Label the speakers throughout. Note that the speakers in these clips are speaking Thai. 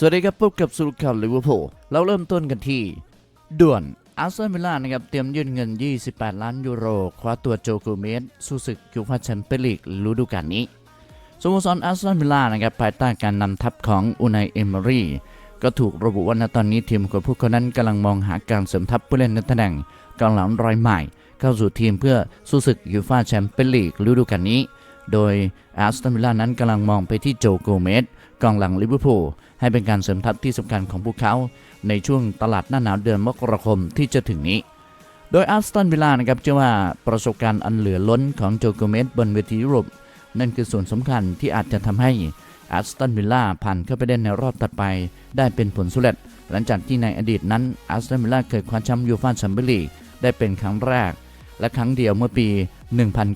Speaker 1: สวัสดีครับพบกับสรุปข่าวลิเวอร์พูลเราเริ่มต้นกันที่ ด่วนอาร์เซนอลวิลล่านะครับเตรียมยื่นเงิน 28 ล้านยูโรคว้าตัวโจโกเมสสู้ศึกยูฟ่าแชมเปี้ยนลีกฤดูกาลนี้สโมสรอาร์เซนอลวิลล่านะครับภายใต้การนำทัพของอูนายเอมอรี่ก็ถูกระบุว่าณตอนนี้ทีมของพวกเขานั้นกำลังมองหาการเสริมทัพผู้เล่นในตำแหน่งกองหลังรายใหม่ เข้าสู่ทีมเพื่อสู้ศึกยูฟ่าแชมเปี้ยนลีกฤดูกาลนี้ โดยอาร์เซนอลวิลล่านั้นกำลังมองไปที่โจโกเมส กองหลังลิเวอร์พูลให้เป็นการเสริมทัพที่สำคัญของพวกเขา ในช่วงตลาดหน้าหนาวเดือนมกราคมที่จะถึงนี้ โดยอาร์สตันวิลล่านะครับเชื่อว่าประสบการณ์อันเหลือล้นของโจโกเมสบนเวทียุโรปนั่นคือส่วนสำคัญที่อาจจะทำให้อาร์สตันวิลล่าผ่านเข้าไปเล่นในรอบถัดไป ได้เป็นผลสำเร็จหลังจากที่ในอดีตนั้นอาร์สตันวิลล่าเคยคว้าแชมป์ยูฟ่าแชมเปี้ยนลีกได้เป็นครั้งแรก และครั้งเดียวเมื่อปี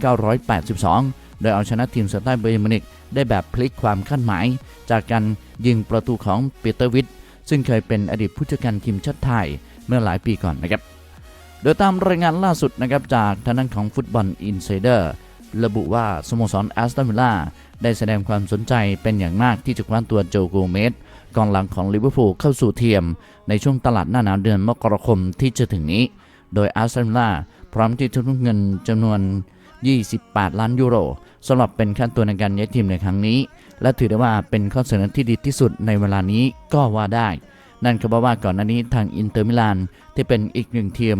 Speaker 1: 1982 โดยเอาชนะทีมสไตล์เบย์มินิก ได้แบบพลิกความคาดหมาย จากการยิงประตูของปีเตอร์วิทซึ่งเคยเป็นอดีตผู้จัดการทีมชาติไทยเมื่อหลายปีก่อนนะครับ โดยตามรายงานล่าสุดนะครับจากทางด้านของฟุตบอลอินไซเดอร์ระบุว่าสโมสรแอสตันวิลล่าได้แสดงความสนใจเป็นอย่างมากที่จะคว้าตัวโจโกเมสกองหลังของลิเวอร์พูลเข้าสู่เทียม ในช่วงตลาดหน้าหนาวเดือนมกราคมที่จะถึงนี้ โดยอาร์เซนอลพร้อมที่จะทุ่มเงินจำนวน 28 ล้านยูโรสำหรับเป็นขั้นตัวในการย้ายทีมในครั้งนี้ และถือได้ว่าเป็นข้อเสนอที่ดีที่สุดในเวลานี้ก็ว่าได้ นั่นก็เพราะว่าก่อนหน้านี้ทางอินเตอร์มิลานที่เป็นอีกหนึ่งทีม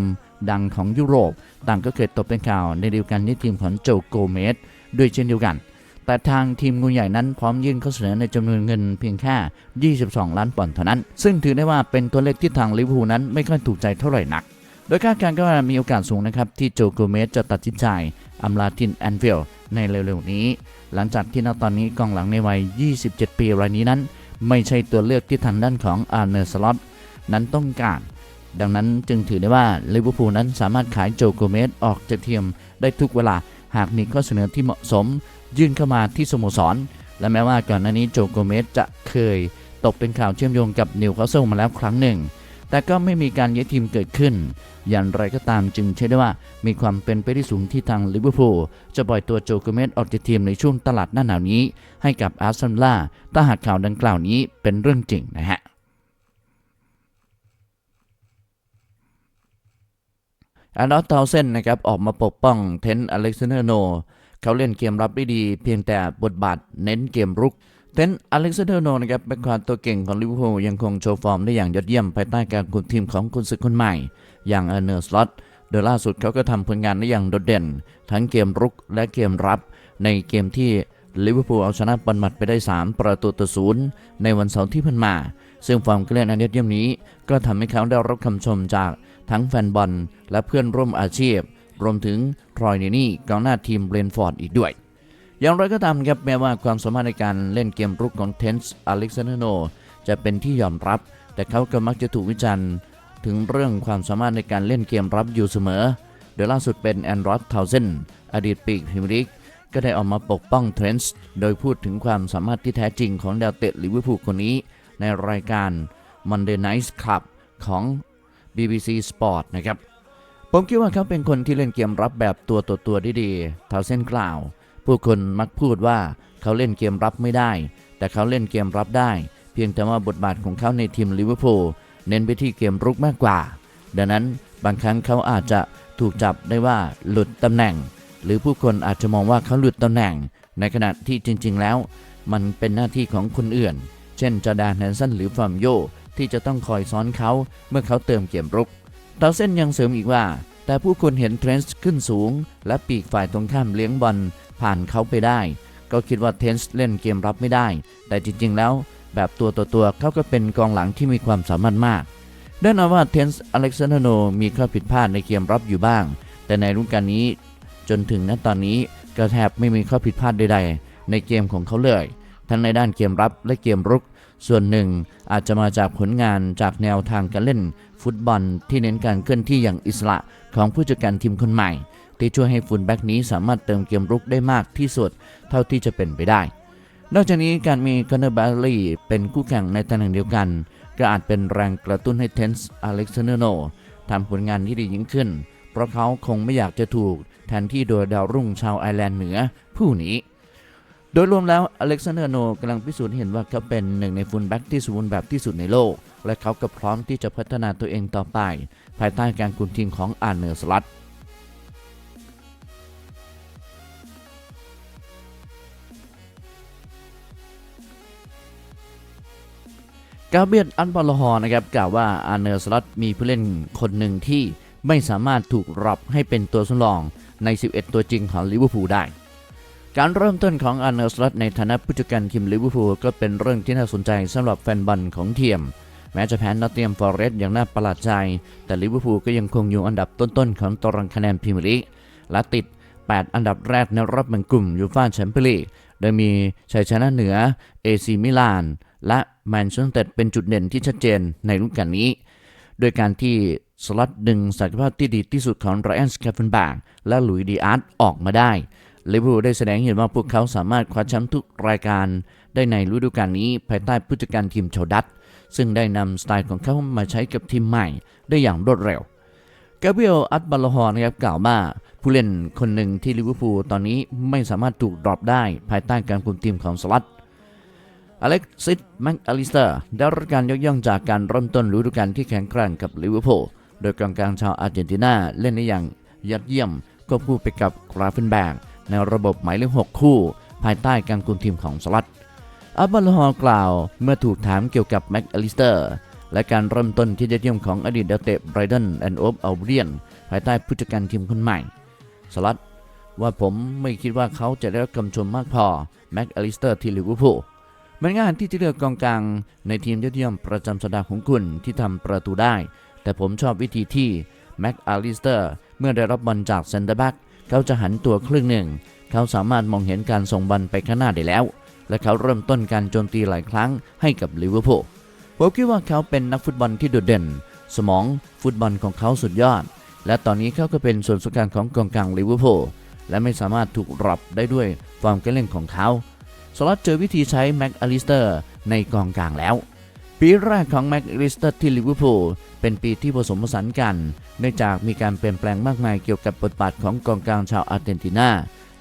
Speaker 1: ดังของยุโรป ต่างก็เคยตกเป็นข่าวในเดียวกันที่ทีมของโจโกเมสด้วยเช่นเดียวกัน แต่ทางทีมงูใหญ่นั้นพร้อมยื่นข้อเสนอในจำนวนเงินเพียงแค่ 22 ล้านปอนด์เท่านั้น ซึ่งถือได้ว่าเป็นตัวเลขที่ทางลิเวอร์พูลนั้นไม่ค่อยถูกใจเท่าไหร่นัก โดยคาดการณ์ก็มีโอกาสสูงนะครับ ที่โจโกเมสจะตัดสินใจอำลาทินแอนฟิลในเร็วๆนี้ หลังจากที่ณตอนนี้กองหลังในวัย 27 ปีรายนี้นั้น ไม่ใช่ตัวเลือกที่ทางด้านของอาร์เนอร์สล็อตนั้นต้องการ ดังนั้นจึงถือได้ว่าลิเวอร์พูลนั้นสามารถขายโจโกเมสออกจากทีมได้ทุกเวลาหากมีข้อเสนอที่เหมาะสม ยื่นเข้ามาที่สโมสร และแม้ว่าก่อนหน้านี้โจโกเมสจะเคย ตกเป็นข่าวเชื่อมโยงกับนิวคาสเซิลมาแล้วครั้งหนึ่ง แต่ก็ไม่มีการย้ายทีมเกิดขึ้น อย่างไรก็ตามจึงเชื่อได้ว่ามีความเป็นไปได้สูงที่ทางลิเวอร์พูลจะปล่อยตัวโจกเมสออกจากทีมในช่วงตลาดหน้าหนาวนี้ ให้กับอาร์เซนอลถ้าหากข่าวดังกล่าวนี้เป็นเรื่องจริงนะฮะอันดอตเทาเซนนะครับออกมาปกป้องเทนอเล็กซานเดอร์โน เขาเล่นเกมรับได้ดี เพียงแต่บทบาทเน้นเกมรุก เทนอเล็กซานเดอร์โนนะครับเป็นความตัวเก่งของลิเวอร์พูลยังคงโชว์ฟอร์มได้อย่างยอดเยี่ยมภายใต้การคุมทีมของกุนซือคนใหม่ อย่างเอเนอร์สล็อตโดยล่าสุดเขาก็ทำผลงานได้อย่างโดดเด่น ทั้งเกมรุกและเกมรับ ในเกมที่ลิเวอร์พูลเอาชนะบอลมัดไปได้ 3 ประตูต่อศูนย์ในวันเสาร์ที่ผ่านมา ซึ่งฟอร์มการเล่นอันยอดเยี่ยมนี้ ก็ทำให้เขาได้รับคำชมจากทั้งแฟนบอลและเพื่อนร่วมอาชีพ รวมถึงทรอยเนนี่กองหน้าทีมเบรนฟอร์ดอีกด้วย อย่างไรก็ตามครับแม้ว่าความสามารถในการเล่นเกมรุกของเทนส์อเล็กซานโนจะเป็นที่ยอมรับ แต่เขาก็มักจะถูกวิจารณ์ถึงเรื่องความสามารถในการเล่นเกมรับอยู่เสมอ โดยล่าสุดเป็นแอนดรอสเทาเซนอดีตปีกพรีเมียร์ลีกก็ได้ออกมาปกป้องเทรนส์โดยพูดถึงความสามารถที่แท้จริงของดาวเตะลิเวอร์พูลคนนี้ ในรายการ Monday Night Club ของ BBC Sport นะครับ ผมคิดว่าเขาเป็นคนที่เล่นเกมรับแบบตัวต่อตัวได้ดีเทาเส้นกล่าว ผู้คนมักพูดว่าเขาเล่นเกมรับไม่ได้ แต่เขาเล่นเกมรับได้ เพียงแต่ว่าบทบาทของเขาในทีมลิเวอร์พูลเน้นไปที่เกมรุกมากกว่า ดังนั้นบางครั้งเขาอาจจะถูกจับได้ว่าหลุดตำแหน่ง หรือผู้คนอาจจะมองว่าเขาหลุดตำแหน่ง ในขณะที่จริง ๆ แล้ว มันเป็นหน้าที่ของคนอื่น เช่นจอแดนแฮนสันหรือฟาร์มโยที่จะต้องคอยซ้อนเขาเมื่อเขาเติมเกมรุกเตาเส้นยังเสริมอีกว่า แต่ผู้คนเห็นเทรนส์ขึ้นสูง และปีกฝ่ายตรงข้ามเลี้ยงบอล ผ่านเขาไปได้ ก็คิดว่าเทนส์เล่นเกมรับไม่ได้ แต่จริงๆแล้วแบบตัวต่อตัวเขาก็เป็นกองหลังที่มีความสามารถมากแน่นอนว่าเทนส์อเล็กซานโนมีข้อผิดพลาดในเกมรับอยู่บ้าง แต่ในรุ่นการนี้จนถึงณตอนนี้ก็แทบไม่มีข้อผิดพลาดใดๆ ในเกมของเขาเลย ทั้งในด้านเกมรับและเกมรุก ส่วนหนึ่งอาจจะมาจากผลงานจากแนวทางการเล่น ฟุตบอลที่เน้นการเคลื่อนที่อย่างอิสระของผู้จัดการทีมคนใหม่ ที่ช่วยให้ฟุตแบ็กนี้สามารถเติมเกมรุกได้มากที่สุดเท่าที่จะเป็นไปได้ นอกจากนี้การมีคอนเนอร์บาลีเป็นคู่แข่งในตำแหน่งเดียวกัน ก็อาจเป็นแรงกระตุ้นให้เทนส์อเล็กซานเดโนทำผลงานที่ดียิ่งขึ้น เพราะเขาคงไม่อยากจะถูกแทนที่โดยดาวรุ่งชาวไอร์แลนด์เหนือผู้นี้โดยรวมแล้วอเล็กซานเดอร์โนกำลังพิสูจน์เห็นว่าเขาเป็นหนึ่งในฟุตแบ็กที่สมบูรณ์แบบที่สุดในโลก และเขาก็พร้อมที่จะพัฒนาตัวเองต่อไป ภายใต้การคุมทีมของอาร์เนอร์สลัต กาเบียนอันบอลฮอร์นะครับกล่าวว่าอาร์เนอร์สล็อตมีผู้เล่นคนหนึ่งที่ไม่สามารถถูกรับให้เป็นตัวสำรองใน 11 ตัวจริงของลิเวอร์พูลได้ การเริ่มต้นของอาร์เนอร์สล็อตในฐานะผู้จัดการทีมลิเวอร์พูลก็เป็นเรื่องที่น่าสนใจสำหรับแฟนบอลของทีมแม้จะแพ้นอตเตียมฟอร์เรสต์อย่างน่าประหลาดใจ แต่ลิเวอร์พูลก็ยังคงอยู่อันดับต้นๆของตารางคะแนนพรีเมียร์ลีกและติด 8 อันดับแรกในรอบแบ่งกลุ่มยูฟ่าแชมเปี้ยนลีกโดยมีชัยชนะเหนือเอซีมิลานและ แมนเชสเตอร์เป็นจุดเด่นที่ชัดเจนในฤดูกาลนี้ โดยการที่สล็อตดึงศักยภาพที่ดีที่สุดของไรอันสแคฟเฟนแบกและหลุยดีอาร์ตออกมาได้ลิเวอร์พูลได้แสดงเห็นว่าพวกเขาสามารถคว้าแชมป์ทุกรายการได้ในฤดูกาลนี้ภายใต้ผู้จัดการทีมชาวดัตช์ซึ่งได้นำสไตล์ของเขามาใช้กับทีมใหม่ได้อย่างรวดเร็วกาเบรียลอัตบาลฮอร์นะครับกล่าวว่าผู้เล่นคนหนึ่งที่ลิเวอร์พูลตอนนี้ไม่สามารถถูกดรอปได้ภายใต้การคุมทีมของสลัด อเล็กซิสแม็กอลิสเตอร์ได้รับการยกย่องจากการเริ่มต้นฤดูกาลที่แข็งแกร่งกับลิเวอร์พูล โดยกองกลางชาวอาร์เจนตินาเล่นได้อย่างยอดเยี่ยมควบคู่ไปกับกราฟเฟนแบกในระบบหมายเลข6คู่ ภายใต้การคุมทีมของสลัดอัตบาลฮอร์กล่าวเมื่อถูกถามเกี่ยวกับแม็กอลิสเตอร์และการเริ่มต้นที่ยอดเยี่ยมของอดีตดาวเตะไบรดันแอนด์โอบอัลเบียนภายใต้ผู้จัดการทีมคนใหม่สลัดว่าผมไม่คิดว่าเขาจะได้รับคำชมมากพอแม็กอลิสเตอร์ที่ลิเวอร์พูล มันงายที่จะเลือกกองกลางในทีมยอดเยี่ยมประจำสัปดาห์ของคุณที่ทำประตูได้ แต่ผมชอบวิธีที่แม็กอาลิสเตอร์เมื่อได้รับบอลจากเซนเตอร์แบ็กเขาจะหันตัวครึ่งหนึ่ง เขาสามารถมองเห็นการส่งบอลไปข้างหน้าได้แล้ว และเขาเริ่มต้นการโจมตีหลายครั้งให้กับลิเวอร์พูลผมคิดว่าเขาเป็นนักฟุตบอลที่โดดเด่น สมองฟุตบอลของเขาสุดยอด และตอนนี้เขาก็เป็นส่วนสำคัญของกองกลางลิเวอร์พูลและไม่สามารถถูกรับได้ด้วยฟอร์มการเล่นของเขา สล็อตเจอวิธีใช้แม็กอลิสเตอร์ในกองกลางแล้ว ปีแรกของแม็กอลิสเตอร์ที่ลิเวอร์พูลเป็นปีที่ผสมผสานกัน เนื่องจากมีการเปลี่ยนแปลงมากมายเกี่ยวกับบทบาทของกองกลางชาวอาร์เจนตินา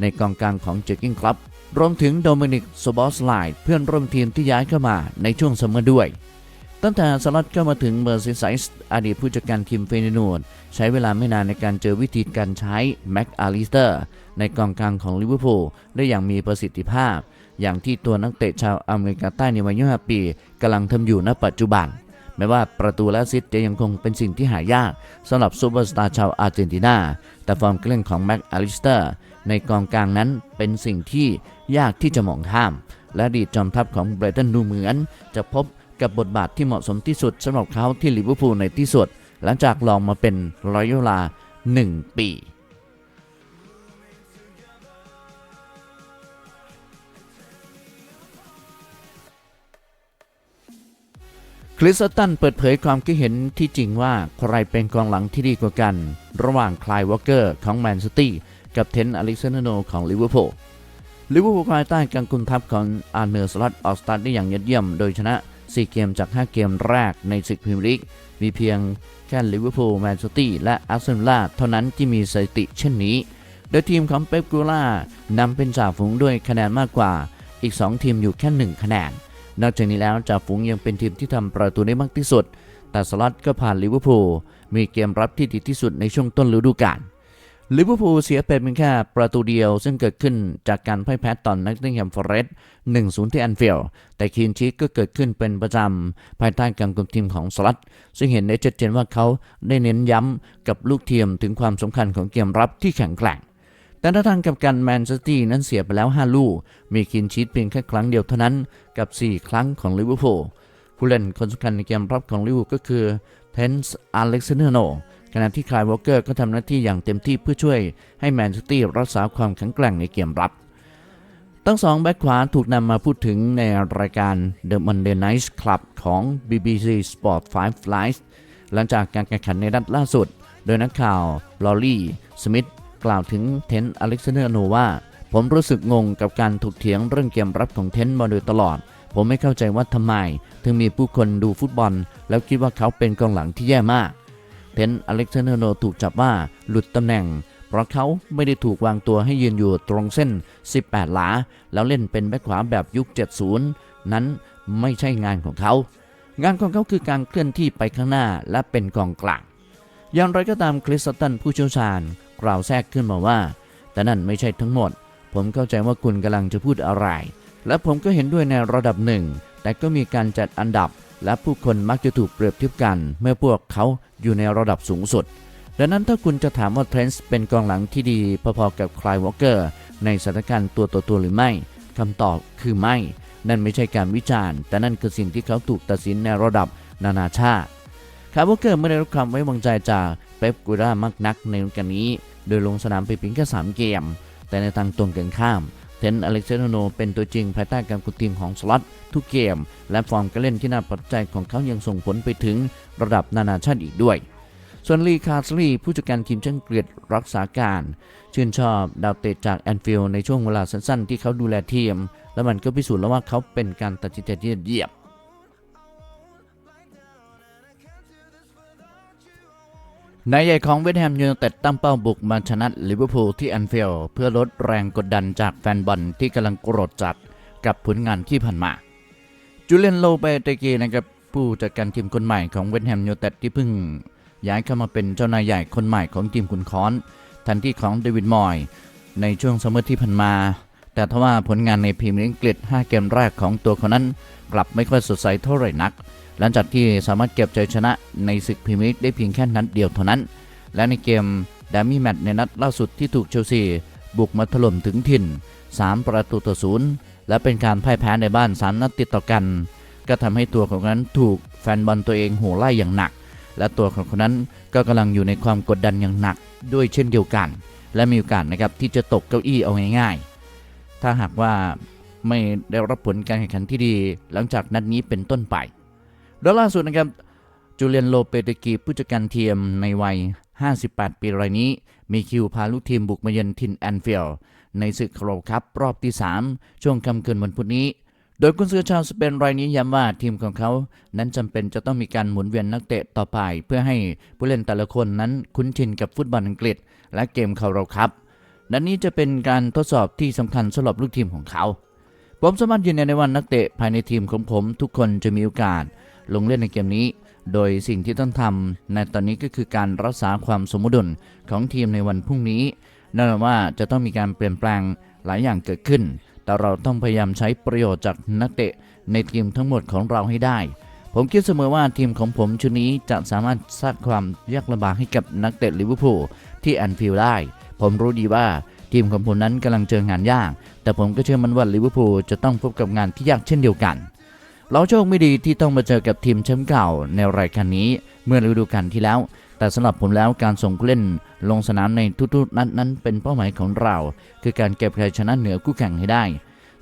Speaker 1: ในกองกลางของเจอร์กิงคลับรวมถึงโดมินิกโซบอสไลด์เพื่อนร่วมทีมที่ย้ายเข้ามาในช่วงซัมเมอร์ด้วย ตั้งแต่สลัดเข้ามาถึงเมอร์ซีไซส์อดีตผู้จัดการทีมเฟยนูดใช้เวลาไม่นานในการเจอวิธีการใช้แม็กอาลิสเตอร์ในกองกลางของลิเวอร์พูลได้อย่างมีประสิทธิภาพ อย่างที่ตัวนักเตะชาวอเมริกาใต้ในวัย25ปีกำลังทำอยู่ณปัจจุบัน แม้ว่าประตูและซิสต์จะยังคงเป็นสิ่งที่หายากสำหรับซูเปอร์สตาร์ชาวอาร์เจนตินา แต่ฟอร์มการเล่นของแม็กอาลิสเตอร์ในกองกลางนั้นเป็นสิ่งที่ยากที่จะมองข้าม และดีจอมทัพของไบรตันดูเหมือน จะพบกับบทบาทที่เหมาะสมที่สุดสำหรับเขาที่ลิเวอร์พูลในที่สุด หลังจากลองมาเป็นรอยเวลา 1 ปี คริสตันเปิดเผยความคิดเห็นที่จริงว่าใครเป็นกองหลังที่ดีกว่ากัน ระหว่างคลายวอลเกอร์ของแมนซิตี้กับเทนอเล็กซานโนของลิเวอร์พูลลิเวอร์พูลภายใต้การกุมทัพของอาร์เนอร์สลัดออกสตาร์ทได้อย่างยอดเยี่ยม โดยชนะ 4 เกมจาก 5 เกมแรกในศึกพรีเมียร์ลีกมีเพียงแค่ลิเวอร์พูลแมนซิตี้และอาร์เซนอลเท่านั้นที่มีสถิติเช่นนี้ โดยทีมของเป๊ปกูล่านำเป็นจ่าฝูงด้วยคะแนนมากกว่า อีก 2 ทีมอยู่แค่ 1 คะแนน นอกจากนี้แล้วจ่าฝูงยังเป็นทีมที่ทำประตูได้มากที่สุด แต่สลัดก็ผ่านลิเวอร์พูลมีเกมรับที่ดีที่สุดในช่วงต้นฤดูกาลลิเวอร์พูลเสียไปเพียงแค่ประตูเดียว ซึ่งเกิดขึ้นจากการพ่ายแพ้ต่อนนักเตะแฮมฟอร์เรสต์1-0ที่แอนฟิลด์แต่คีนชีก็เกิดขึ้นเป็นประจำ ภายใต้การคุมทีมของสลัดซึ่งเห็นได้ชัดเจนว่าเขาได้เน้นย้ำกับลูกทีมถึงความสำคัญของเกมรับที่แข็งแกร่ง แต่ถ้าทางกับการแมนเชสเตอร์นั้นเสียไปแล้ว 5 ลูก มีคินชีตเพียงแค่ครั้งเดียวเท่านั้นกับ 4 ครั้งของลิเวอร์พูลผู้เล่นคนสำคัญในเกมรับของลิเวอร์พูลก็คือเทนส์อเล็กซานเดอร์โนขณะที่คลายวอลเกอร์ก็ทำหน้าที่อย่างเต็มที่เพื่อช่วยให้แมนซิตี้รักษาความแข็งแกร่งในเกมรับ ทั้งสองแบ็คขวาถูกนำมาพูดถึงในรายการ The Monday Night Club ของ BBC Sport 5 Live หลังจากการแข่งขันในนัดล่าสุด โดยนักข่าวลอรี่สมิธ กล่าวถึงเทนต์อเล็กซานเดอร์โนว่าผมรู้สึกงงกับการถกเถียงเรื่องเกมรับของเทนต์มาโดยตลอด ผมไม่เข้าใจว่าทำไม ถึงมีผู้คนดูฟุตบอล แล้วคิดว่าเขาเป็นกองหลังที่แย่มาก เทนต์อเล็กซานเดอร์โนถูกจับว่าหลุดตำแหน่ง เพราะเขาไม่ได้ถูกวางตัวให้ยืนอยู่ตรงเส้น 18 หลา แล้วเล่นเป็นแบ็คขวาแบบยุค 70 นั้นไม่ใช่งานของเขา งานของเขาคือการเคลื่อนที่ไปข้างหน้าและเป็นกองกลางอย่างไรก็ตามคริสตันผู้เชี่ยวชาญ กล่าวแทรกขึ้นมาว่า แต่นั่นไม่ใช่ทั้งหมด ผมเข้าใจว่าคุณกำลังจะพูดอะไร และผมก็เห็นด้วยในระดับหนึ่ง แต่ก็มีการจัดอันดับ และผู้คนมักจะถูกเปรียบเทียบกัน เมื่อพวกเขาอยู่ในระดับสูงสุด ดังนั้นถ้าคุณจะถามว่าเทรนส์เป็นกองหลังที่ดีพอๆกับคลายวอลเกอร์ในสถานการณ์ตัวต่อตัวหรือไม่คำตอบคือไม่ นั่นไม่ใช่การวิจารณ์ แต่นั่นคือสิ่งที่เขาถูกตัดสินในระดับนานาชาติคาร์วอเกอร์ไม่ได้รับความไว้วางใจจากเป๊ปกูร่ามากนักในฤดูกาลนี้ โดยลงสนามไปเพียงแค่3เกม แต่ในทางตรงกันข้ามเทนอเล็กซานโนเป็นตัวจริงภายใต้การคุมทีมของสล็อตทุกเกม และฟอร์มการเล่นที่น่าประทับใจของเขายังส่งผลไปถึงระดับนานาชาติอีกด้วย ส่วนลีคาร์สลีผู้จัดการทีมช่างเกลียดรักษาการ ชื่นชอบดาวเตะจากแอนฟิลด์ในช่วงเวลาสั้นๆ ที่เขาดูแลทีม และมันก็พิสูจน์แล้วว่าเขาเป็นการตัดสินใจที่เยี่ยม นายใหญ่ของเวสต์แฮมยูไนเต็ดตั้งเป้าบุกมาชนะลิเวอร์พูลที่แอนฟิลด์เพื่อลดแรงกดดันจากแฟนบอลที่กำลังโกรธจัดกับผลงานที่ผ่านมา จูเลียนโลเปเตเกนะครับผู้จัดการทีมคนใหม่ของเวสต์แฮมยูไนเต็ดที่เพิ่ง ย้ายเข้ามาเป็นเจ้านายใหญ่คนใหม่ของทีมคุณค้อนทันที่ของเดวิดมอยในช่วงซัมเมอร์ที่ผ่านมา แต่ทว่าผลงานในพรีเมียร์ลีกอังกฤษ5เกมแรกของตัวเขานั้น กลับไม่ค่อยสดใสเท่าไหร่นัก หลังจากที่สามารถเก็บใจชนะในศึกพรีเมียร์ลีกได้เพียงแค่นัดเดียวเท่านั้น และในเกมดามี่แมตช์ในนัดล่าสุดที่ถูกเชลซีบุกมาถล่มถึงถิ่น 3 ประตูต่อศูนย์และเป็นการพ่ายแพ้ในบ้าน 3 นัดติดต่อกัน ก็ทำให้ตัวของนั้นถูกแฟนบอลตัวเองโห่ไล่อย่างหนัก และตัวของเขานั้นก็กำลังอยู่ในความกดดันอย่างหนัก ด้วยเช่นเดียวกัน และมีโอกาสนะครับที่จะตกเก้าอี้เอาง่ายๆ ถ้าหากว่าไม่ได้รับผลการแข่งขันที่ดี หลังจากนัดนี้เป็นต้นไป โดยล่าสุดนะครับจูเลียนโลเปเตกีผู้จัดการทีมในวัย 58 ปีรายนี้ มีคิวพาลูกทีมบุกมาเยือนทินแอนฟิลด์ในศึกโครคัพรอบที่ 3 ช่วงค่ำคืนวันพุธนี้ โดยกุนซือชาวสเปนรายนี้ย้ำว่าทีมของเขา นั้นจำเป็นจะต้องมีการหมุนเวียนนักเตะต่อไป เพื่อให้ผู้เล่นแต่ละคนนั้นคุ้นชินกับฟุตบอลอังกฤษ และเกมคาราคัพนัดนี้จะเป็นการทดสอบที่สำคัญสำหรับลูกทีมของเขา ผมสามารถยืนยันได้ว่านักเตะภายในทีมของผมทุกคนจะมีโอกาส ลงเล่นในเกมนี้ โดยสิ่งที่ต้องทำในตอนนี้ก็คือการรักษาความสมดุลของทีมในวันพรุ่งนี้นั่นหมายว่าจะต้องมีการเปลี่ยนแปลงหลายอย่างเกิดขึ้น แต่เราต้องพยายามใช้ประโยชน์จากนักเตะในทีมทั้งหมดของเราให้ได้ ผมคิดเสมอว่าทีมของผมชุดนี้จะสามารถสร้างความยากลำบากให้กับนักเตะลิเวอร์พูลที่แอนฟิลด์ได้ ผมรู้ดีว่าทีมของผมนั้นกำลังเจองานยาก แต่ผมก็เชื่อมั่นว่าลิเวอร์พูลจะต้องพบกับงานที่ยากเช่นเดียวกัน เราโชคไม่ดีที่ต้องมาเจอกับทีมแชมป์เก่าในรายการนี้เมื่อฤดูกาลที่แล้ว แต่สำหรับผมแล้วการส่งผู้เล่นลงสนามในทุกๆนัดนั้นเป็นเป้าหมายของเรา คือการเก็บชัยชนะเหนือคู่แข่งให้ได้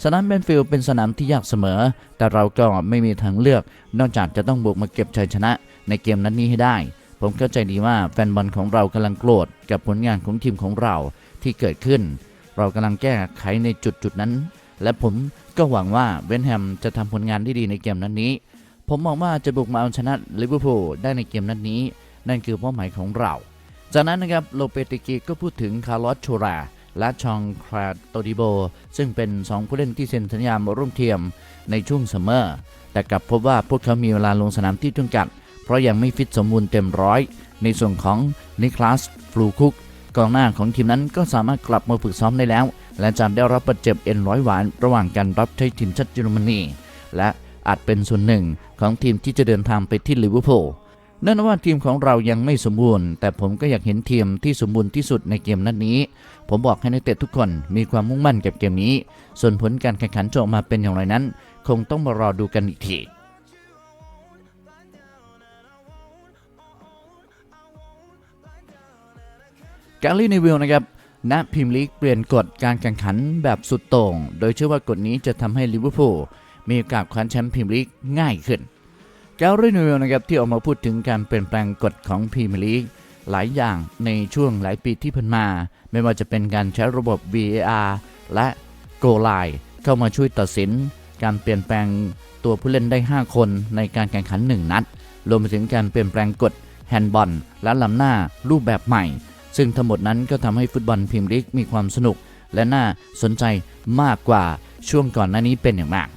Speaker 1: สนามแบนฟิลด์เป็นสนามที่ยากเสมอ แต่เราก็ไม่มีทางเลือก นอกจากจะต้องบุกมาเก็บชัยชนะในเกมนัดนนี้ให้ได้ ผมเข้าใจดีว่าแฟนบอลของเรากำลังโกรธกับผลงานของทีมของเราที่เกิดขึ้น เรากำลังแก้ไขในจุดจุดๆนั้น และผม ก็หวังว่าเวนแฮมจะทำผลงานที่ดีในเกมนัดนี้ ผมมองว่าจะบุกมาเอาชนะลิเวอร์พูลได้ในเกมนัดนี้ นั่นคือเป้าหมายของเรา จากนั้นนะครับโลเปติกิก็พูดถึงคาร์ลอสโชราและชองคราโตดิโบ ซึ่งเป็น 2 ผู้เล่นที่เซ็นสัญญามาร่วมทีมในช่วงซัมเมอร์ แต่กลับพบว่าพวกเขามีเวลาลงสนามที่จำกัด เพราะยังไม่ฟิตสมบูรณ์เต็มร้อย ในส่วนของนิคลัสฟลูคุกกองหน้าของทีมนั้นก็สามารถกลับมาฝึกซ้อมได้แล้ว และจะได้รับบาดเจ็บเอ็นร้อยหวานระหว่างการรับใช้ทีมชาติเยอรมนีและอาจเป็นส่วนหนึ่งของทีมที่จะเดินทางไปที่ลิเวอร์พูลนั่นว่าทีมของเรายังไม่สมบูรณ์ แต่ผมก็อยากเห็นทีมที่สมบูรณ์ที่สุดในเกมนัดนี้ ผมบอกให้นักเตะทุกคนมีความมุ่งมั่นกับเกมนี้ ส่วนผลการแข่งขันจะออกมาเป็นอย่างไรนั้น คงต้องมารอดูกันอีกทีกาลีในวิลนะครับ ณพรีเมียร์ลีกเปลี่ยนกฎการแข่งขันแบบสุดโต่ง โดยเชื่อว่ากฎนี้จะทำให้ลิเวอร์พูลมีโอกาสคว้าแชมป์พรีเมียร์ลีกง่ายขึ้นแกลรี่นิวนะครับที่ออกมาพูดถึงการเปลี่ยนแปลงกฎของพรีเมียร์ลีกหลายอย่างในช่วงหลายปีที่ผ่านมา ไม่ว่าจะเป็นการใช้ระบบ VAR และ Go Line เข้ามาช่วยตัดสิน การเปลี่ยนแปลงตัวผู้เล่นได้ 5 คนในการแข่งขัน 1 นัด รวมไปถึงการเปลี่ยนแปลงกฎแฮนด์บอลและลำหน้ารูปแบบใหม่ ซึ่งทั้งหมดนั้นก็ทำให้ฟุตบอลพรีเมียร์ลีกมีความสนุก และน่าสนใจมากกว่าช่วงก่อนหน้านี้เป็นอย่างมาก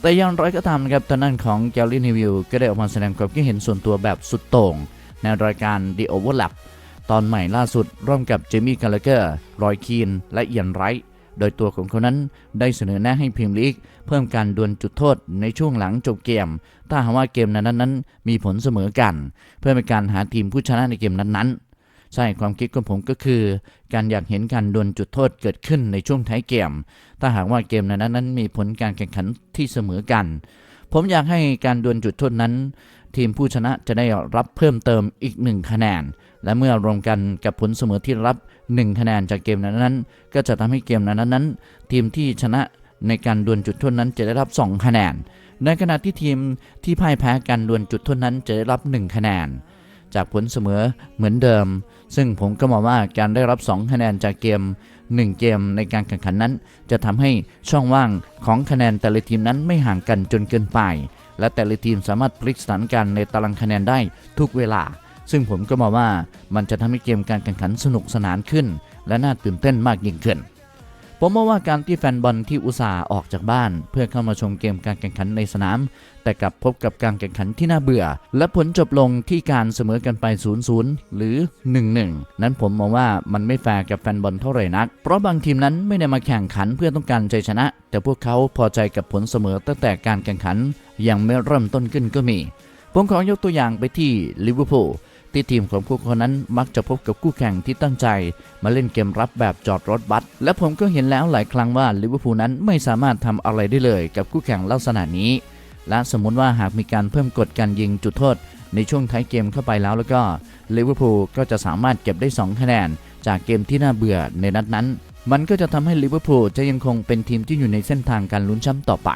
Speaker 1: แต่อย่างไรก็ตามนะครับทางด้านของแกลลี่นิวิลก็ได้ออกมาแสดงความคิดเห็นส่วนตัวแบบสุดโต่งในรายการ The Overlap ตอนใหม่ล่าสุดร่วมกับเจมี่กาลเกอร์รอยคีน และเอียนไรท์โดยตัวของเขานั้นได้เสนอแนะให้พรีเมียร์ลีก เพิ่มการดวลจุดโทษในช่วงหลังจบเกม ถ้าหากว่าเกมนั้นนั้นมีผลเสมอกัน เพื่อเป็นการหาทีมผู้ชนะในเกมนั้นๆ ใช่ความคิดของผมก็คือ การอยากเห็นการดวลจุดโทษเกิดขึ้นในช่วงท้ายเกม ถ้าหากว่าเกมนั้นนั้นมีผลการแข่งขันที่เสมอกัน ผมอยากให้การดวลจุดโทษนั้น ทีมผู้ชนะจะได้รับเพิ่มเติมอีกหนึ่งคะแนน และเมื่อรวมกันกับผลเสมอที่รับ 1 คะแนนจากเกมนั้นๆก็จะทำให้เกมนั้นๆทีมที่ชนะในการดวลจุดโทษนั้นจะได้รับ 2 คะแนน ในขณะที่ทีมที่พ่ายแพ้การดวลจุดโทษนั้นจะได้รับ 1 คะแนน จากผลเสมอเหมือนเดิม ซึ่งผมก็มองว่าการได้รับ 2 คะแนนจากเกม 1 เกมในการแข่งขันนั้น จะทำให้ช่องว่างของคะแนนแต่ละทีมนั้นไม่ห่างกันจนเกินไป และแต่ละทีมสามารถพลิกสถานการณ์ในตารางคะแนนได้ทุกเวลา ซึ่งผมก็มองว่ามันจะทำให้เกมการแข่งขันสนุกสนานขึ้น และน่าตื่นเต้นมากยิ่งขึ้น ผมมองว่าการที่แฟนบอลที่อุตส่าห์ออกจากบ้าน เพื่อเข้ามาชมเกมการแข่งขันในสนาม แต่กลับพบกับการแข่งขันที่น่าเบื่อ และผลจบลงที่การเสมอกันไป 0-0 หรือ 1-1 นั้นผมมองว่ามันไม่แฟร์กับแฟนบอลเท่าไหร่นัก เพราะบางทีมนั้นไม่ได้มาแข่งขันเพื่อต้องการใจชนะ แต่พวกเขาพอใจกับผลเสมอตั้งแต่การแข่งขันยังไม่เริ่มต้นขึ้นก็มี ผมขอยกตัวอย่างไปที่ลิเวอร์พูล ที่ทีมของพวกเขานั้นมักจะพบกับคู่แข่งที่ตั้งใจ มาเล่นเกมรับแบบจอดรถบัสและผมก็เห็นแล้วหลายครั้งว่าลิเวอร์พูลนั้นไม่สามารถทำอะไรได้เลยกับคู่แข่งลักษณะนี้ และสมมติว่าหากมีการเพิ่มกฎการยิงจุดโทษ ในช่วงท้ายเกมเข้าไปแล้วแล้วก็ลิเวอร์พูลก็จะสามารถเก็บได้ 2 คะแนน จากเกมที่น่าเบื่อในนัดนั้น มันก็จะทำให้ลิเวอร์พูลจะยังคงเป็นทีมที่อยู่ในเส้นทางการลุ้นแชมป์ต่อไป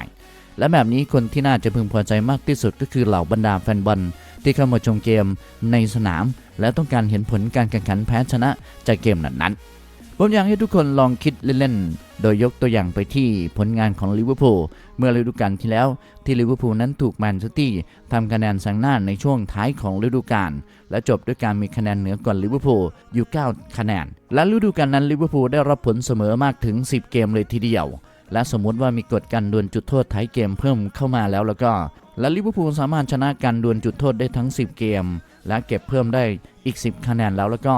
Speaker 1: และแบบนี้คนที่น่าจะพึงพอใจมากที่สุดก็คือเหล่าบรรดาแฟนบอล ที่เข้ามาชมเกมในสนาม และต้องการเห็นผลการแข่งขันแพ้ชนะจากเกมนั้นๆผมอยากให้ทุกคนลองคิดเล่นๆ โดยยกตัวอย่างไปที่ผลงานของลิเวอร์พูลเมื่อฤดูกาลที่แล้วที่ลิเวอร์พูลนั้นถูกแมนซิตี้ทำคะแนนแซงหน้าในช่วงท้ายของฤดูกาลและจบด้วยการมีคะแนนเหนือกว่าลิเวอร์พูลอยู่ 9 คะแนน และฤดูกาลนั้นลิเวอร์พูลได้รับผลเสมอมากถึง 10 เกมเลยทีเดียวและสมมุติว่ามีกฎการดวลจุดโทษท้ายเกมเพิ่มเข้ามาแล้วแล้วก็ และลิเวอร์พูลสามารถชนะการดวลจุดโทษได้ทั้ง 10 เกม และเก็บเพิ่มได้อีก 10 คะแนนแล้วแล้วก็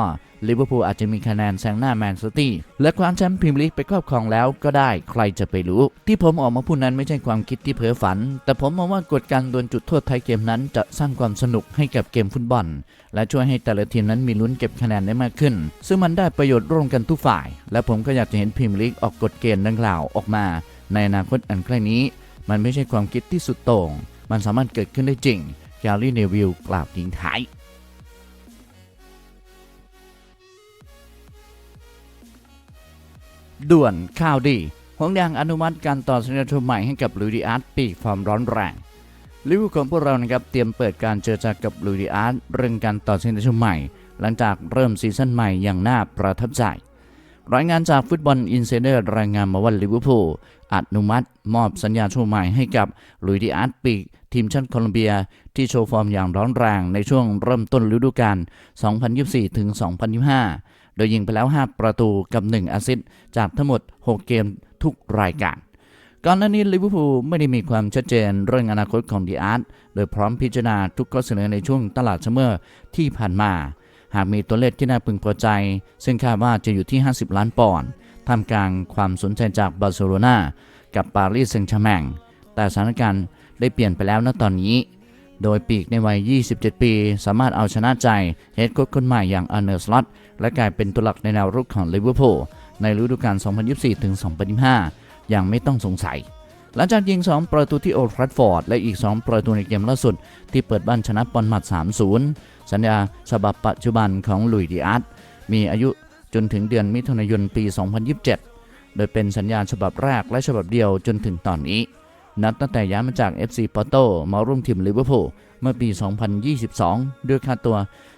Speaker 1: ลิเวอร์พูลอาจจะมีคะแนนแซงหน้าแมนซิตี้และคว้าแชมป์พรีเมียร์ลีกไปครอบครองแล้วก็ได้ใครจะไปรู้ ที่ผมออกมาพูดนั้นไม่ใช่ความคิดที่เพ้อฝัน แต่ผมมองว่ากฎการดวลจุดโทษไทยเกมนั้นจะสร้างความสนุกให้กับเกมฟุตบอล และช่วยให้แต่ละทีมนั้นมีลุ้นเก็บคะแนนได้มากขึ้น ซึ่งมันได้ประโยชน์ร่วมกันทุกฝ่าย และผมก็อยากจะเห็นพรีเมียร์ลีกออกกฎเกณฑ์ดังกล่าวออกมา ในอนาคตอันใกล้นี้ มันไม่ใช่ความคิดที่สุดโต่ง มันสามารถเกิดขึ้นได้จริงแกลลี่เนวิลกล่าวทิ้งท้ายด่วนข่าวดีหงแดงอนุมัติการต่อสัญญาทุนใหม่ให้กับลูดิอาร์ตปีกความร้อนแรงลิเวอร์พูลของพวกเรานะครับเตรียมเปิดการเจรจากับลูดิอาร์ตเรื่องการต่อสัญญาทุนใหม่ หลังจากเริ่มซีซั่นใหม่อย่างน่าประทับใจ รายงานจากฟุตบอลอินไซเดอร์รายงานมาว่าลิเวอร์พูลอนุมัติมอบสัญญาช่วงใหม่ให้กับลุยดิอาร์ตปีกทีมชาติโคลอมเบีย ที่โชว์ฟอร์มอย่างร้อนแรงในช่วงเริ่มต้นฤดูกาล 2024 ถึง 2025 โดยยิงไปแล้ว 5 ประตูกับ 1 แอสซิสต์จากทั้งหมด 6 เกมทุกรายการก่อนหน้านี้ลิเวอร์พูลไม่ได้มีความชัดเจนเรื่องอนาคตของดีอาร์ตโดยพร้อมพิจารณาทุกข้อเสนอในช่วงตลาดซัมอที่ผ่านมา หากมีตัวเลขที่น่าพึงพอใจ ซึ่งคาดว่าจะอยู่ที่ 50 ล้านปอนด์ท่ามกลางความสนใจจากบาร์เซโลนากับปารีสแซงต์แชร์แมงแต่สถานการณ์ได้เปลี่ยนไปแล้วณตอนนี้ โดยปีกในวัย 27 ปี สามารถเอาชนะใจเฮดโค้ชคนใหม่อย่างอาร์เนอร์สล็อตและกลายเป็นตัวหลักในแนวรุกของลิเวอร์พูลในฤดูกาล 2024ถึง2025 อย่างไม่ต้องสงสัย หลังจากยิง 2 ประตูที่โอลด์แทรฟฟอร์ด และอีก 2 ประตูในเกมล่าสุด ที่เปิดบ้านชนะปอนมัด 3-0 สัญญาฉบับปัจจุบันของลุยดิอาร์ตมีอายุจนถึงเดือนมิถุนายนปี 2027 โดยเป็นสัญญาฉบับแรกและฉบับเดียวจนถึงตอนนี้ นับตั้งแต่ย้ายมาจาก FC Porto มาร่วมทีมลิเวอร์พูลเมื่อปี 2022 ด้วยค่าตัว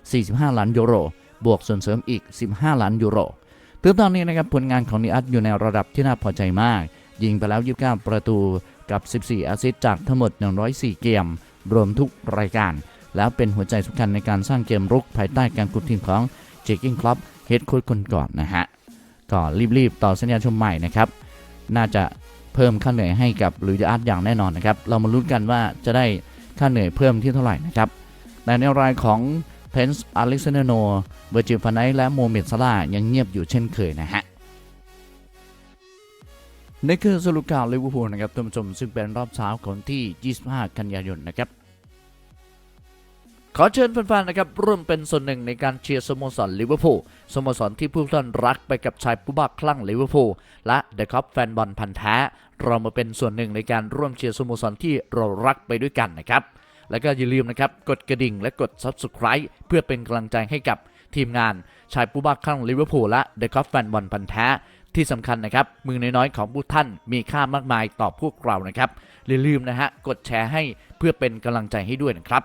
Speaker 1: 45 ล้านยูโร บวกส่วนเสริมอีก 15 ล้านยูโรถึงตอนนี้นะครับผลงานของนิอัตอยู่ในระดับที่น่าพอใจมาก ยิงไปแล้ว 29 ประตูกับ 14 แอสซิสต์จากทั้งหมด 104 เกม รวมทุกรายการ แล้วเป็นหัวใจสำคัญในการสร้างเกมรุกภายใต้การคุมทีมของเจคิงคลับเฮดโค้ชคนก่อนนะฮะก็รีบๆ ต่อสัญญาชมใหม่นะครับ น่าจะเพิ่มค่าเหนื่อยให้กับลุยอาร์ตอย่างแน่นอนนะครับ เรามาลุ้นกันว่าจะได้ค่าเหนื่อยเพิ่มที่เท่าไหร่นะครับแต่ในรายของเพนส์อเล็กซานเดโนเวอร์จิลฟานไนและโมเมดซาลายังเงียบอยู่เช่นเคยนะฮะนี่คือสรุปข่าวลิเวอร์พูลนะครับท่านผู้ชมซึ่งเป็นรอบเช้าของที่ 25 กันยายนนะครับ ขอเชิญแฟนๆนะครับร่วมเป็นส่วนหนึ่งในการเชียร์สโมสรลิเวอร์พูลสโมสรที่ผู้ท่านรักไปกับชายผู้บ้าคลั่งลิเวอร์พูลและเดอะคัพแฟนบอลพันธ์แท้เรามาเป็นส่วนหนึ่งในการร่วมเชียร์สโมสรที่เรารักไปด้วยกันนะครับแล้วก็อย่าลืมนะครับกดกระดิ่งและกด Subscribe เพื่อเป็นกำลังใจให้กับทีมงานชายผู้บ้าคลั่งลิเวอร์พูลและเดอะคัพแฟนบอลพันธ์แท้ที่สำคัญนะครับ มือน้อยๆของผู้ท่านมีค่ามากมายต่อพวกเรานะครับอย่าลืมนะฮะกดแชร์ให้เพื่อเป็นกำลังใจให้ด้วยนะครับ